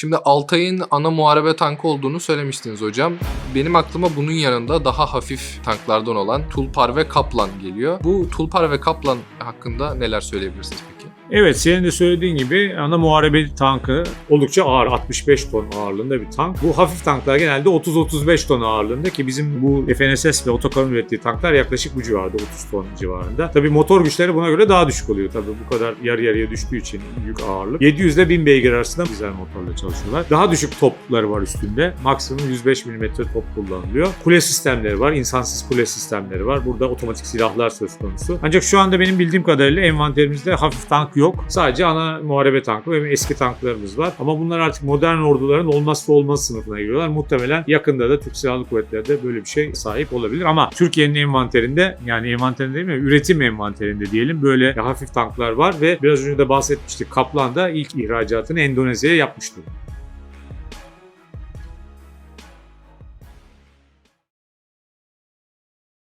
Şimdi Altay'ın ana muharebe tankı olduğunu söylemiştiniz hocam. Benim aklıma bunun yanında daha hafif tanklardan olan Tulpar ve Kaplan geliyor. Bu Tulpar ve Kaplan hakkında neler söyleyebilirsiniz peki? Evet senin de söylediğin gibi ana muharebe tankı oldukça ağır 65 ton ağırlığında bir tank. Bu hafif tanklar genelde 30-35 ton ağırlığında ki bizim bu FNSS ve otokarın ürettiği tanklar yaklaşık bu civarda 30 ton civarında. Tabii motor güçleri buna göre daha düşük oluyor tabii bu kadar yarı yarıya düştüğü için yük ağırlık. 700 ile 1000 beygir arasında dizel motorla çalışıyorlar. Daha düşük topları var üstünde. Maksimum 105 mm top kullanılıyor. Kule sistemleri var. insansız kule sistemleri var. Burada otomatik silahlar söz konusu. Ancak şu anda benim bildiğim kadarıyla envanterimizde hafif tank yok. Sadece ana muharebe tankı ve eski tanklarımız var. Ama bunlar artık modern orduların olmazsa olmaz sınıfına giriyorlar. Muhtemelen yakında da Türk Silahlı Kuvvetleri de böyle bir şey sahip olabilir. Ama Türkiye'nin envanterinde yani envanterinde değil mi? Üretim envanterinde diyelim böyle hafif tanklar var ve biraz önce de bahsetmiştik. Kaplan da ilk ihracatını Endonezya'ya yapmış durumda.